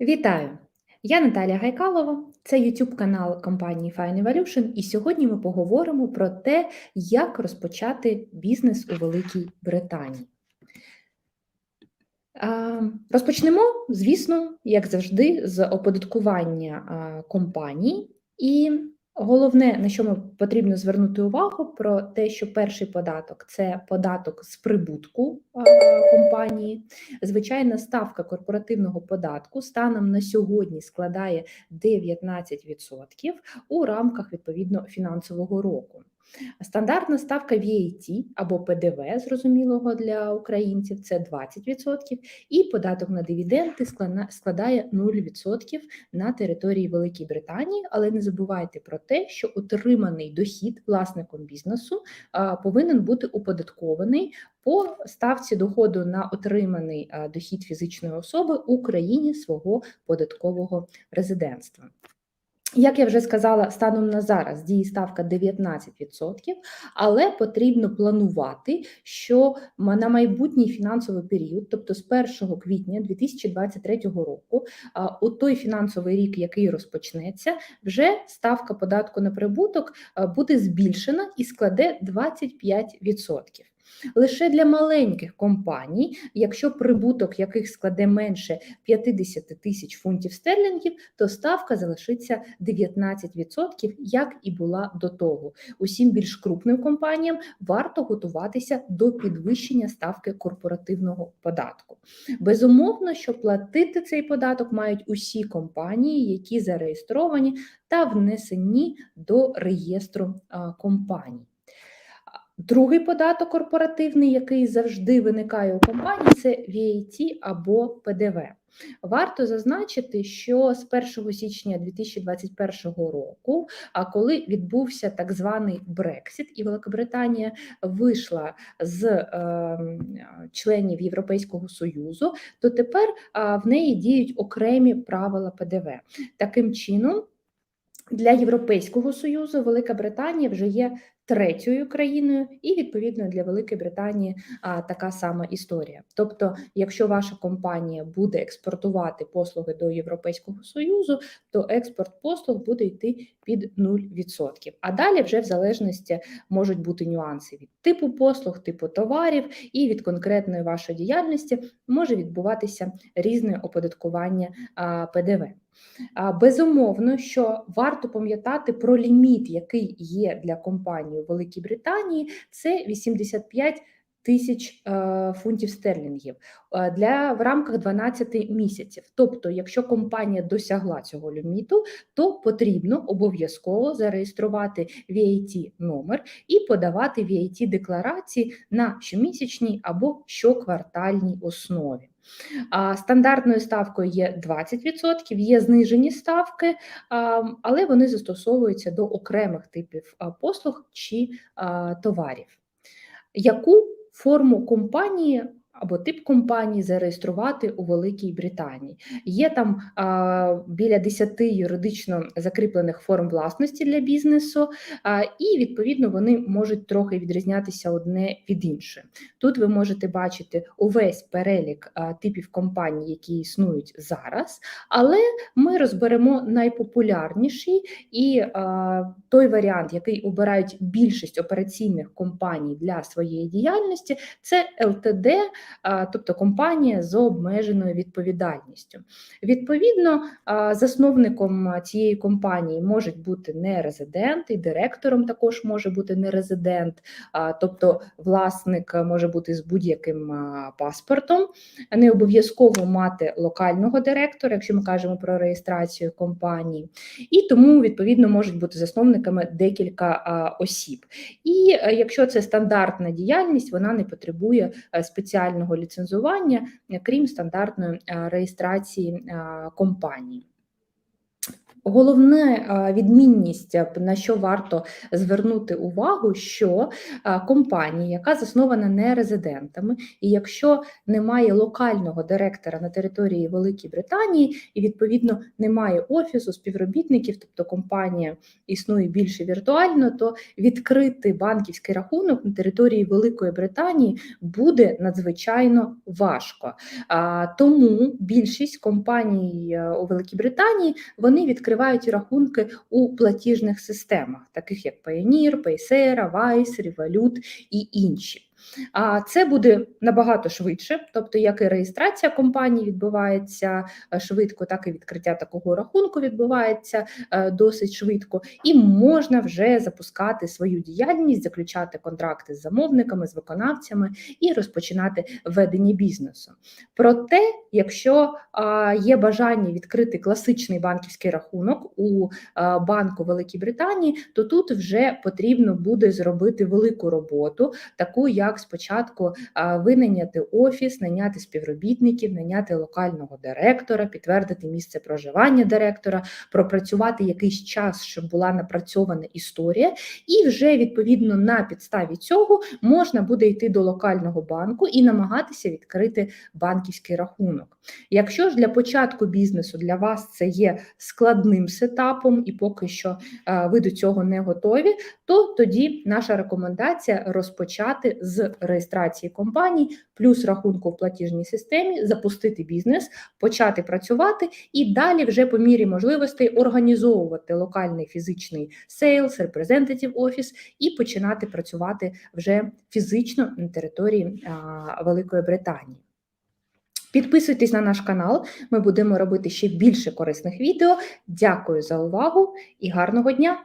Вітаю! Я Наталія Гайкалова, це YouTube канал компанії Fine Evolution, і сьогодні ми поговоримо про те, як розпочати бізнес у Великій Британії. Розпочнемо, звісно, як завжди, з оподаткування компаній. І головне, на що ми потрібно звернути увагу, про те, що перший податок це податок з прибутку компанії. Звичайна ставка корпоративного податку станом на сьогодні складає 19% у рамках відповідно фінансового року. Стандартна ставка VAT або ПДВ, зрозумілого для українців, це 20%, і податок на дивіденди складає 0% на території Великої Британії. Але не забувайте про те, що отриманий дохід власником бізнесу повинен бути оподаткований по ставці доходу на отриманий дохід фізичної особи у країні свого податкового резидентства. Як я вже сказала, станом на зараз діє ставка 19%, але потрібно планувати, що на майбутній фінансовий період, тобто з 1 квітня 2023 року, у той фінансовий рік, який розпочнеться, вже ставка податку на прибуток буде збільшена і складе 25%. Лише для маленьких компаній, якщо прибуток яких складе менше 50 тисяч фунтів стерлінгів, то ставка залишиться 19%, як і була до того. Усім більш крупним компаніям варто готуватися до підвищення ставки корпоративного податку. Безумовно, що платити цей податок мають усі компанії, які зареєстровані та внесені до реєстру компаній. Другий податок корпоративний, який завжди виникає у компанії, це VAT або ПДВ. Варто зазначити, що з 1 січня 2021 року, а коли відбувся так званий Брексит, і Великобританія вийшла з е, членів Європейського союзу, то тепер в неї діють окремі правила ПДВ. Таким чином. Для Європейського союзу Велика Британія вже є третьою країною, і відповідно для Великої Британії а, така сама історія. Тобто, якщо ваша компанія буде експортувати послуги до Європейського союзу, то експорт послуг буде йти під 0%. А далі вже в залежності можуть бути нюанси від типу послуг, типу товарів і від конкретної вашої діяльності може відбуватися різне оподаткування а, ПДВ. Безумовно, що варто пам'ятати про ліміт, який є для компанії у Великій Британії, це 85 тисяч е, фунтів стерлінгів е, для в рамках 12 місяців. Тобто, якщо компанія досягла цього ліміту, то потрібно обов'язково зареєструвати VAT номер і подавати VAT декларації на щомісячній або щоквартальній основі. Стандартною ставкою є 20%, є знижені ставки, але вони застосовуються до окремих типів послуг чи товарів. Яку форму компанії або тип компанії зареєструвати у Великій Британії. Є там а, біля 10 юридично закріплених форм власності для бізнесу, а, і відповідно вони можуть трохи відрізнятися одне від іншої. Тут ви можете бачити увесь перелік а, типів компаній, які існують зараз, але ми розберемо найпопулярніший і а, той варіант, який обирають більшість операційних компаній для своєї діяльності, це ЛТД тобто компанія з обмеженою відповідальністю. Відповідно, засновником цієї компанії можуть бути не резидент, і директором також може бути не резидент, тобто власник може бути з будь-яким паспортом, не обов'язково мати локального директора, якщо ми кажемо про реєстрацію компанії, і тому відповідно можуть бути засновниками декілька осіб. І е, якщо це стандартна діяльність, вона не потребує е, спеціального ліцензування, крім стандартної е, реєстрації е, компанії. Головне відмінність, на що варто звернути увагу, що компанія, яка заснована не резидентами, і якщо немає локального директора на території Великої Британії, і відповідно немає офісу співробітників, тобто компанія існує більше віртуально, то відкрити банківський рахунок на території Великої Британії буде надзвичайно важко. Тому більшість компаній е, у Великій Британії вони відкривають рахунки у платіжних системах, таких як Payoneer, Paysera, Wise, Revolut і інші. А це буде набагато швидше, тобто як і реєстрація компанії відбувається е, швидко, так і відкриття такого рахунку відбувається е, досить швидко, і можна вже запускати свою діяльність, заключати контракти з замовниками, з виконавцями і розпочинати ведення бізнесу. Проте, якщо є бажання відкрити класичний банківський рахунок у банку Великій Британії, то тут вже потрібно буде зробити велику роботу, таку як спочатку а, винайняти офіс, найняти співробітників, найняти локального директора, підтвердити місце проживання директора, пропрацювати якийсь час, щоб була напрацьована історія, і вже відповідно на підставі цього можна буде йти до локального банку і намагатися відкрити банківський рахунок. Якщо ж для початку бізнесу для вас це є складним сетапом, і поки що ви до цього не готові, то тоді наша рекомендація розпочати з реєстрації компаній, плюс рахунку в платіжній системі, запустити бізнес, почати працювати і далі вже по мірі можливостей організовувати локальний фізичний сейлс, representative офіс і починати працювати вже фізично на території а, Великої Британії. Підписуйтесь на наш канал, ми будемо робити ще більше корисних відео. Дякую за увагу і гарного дня!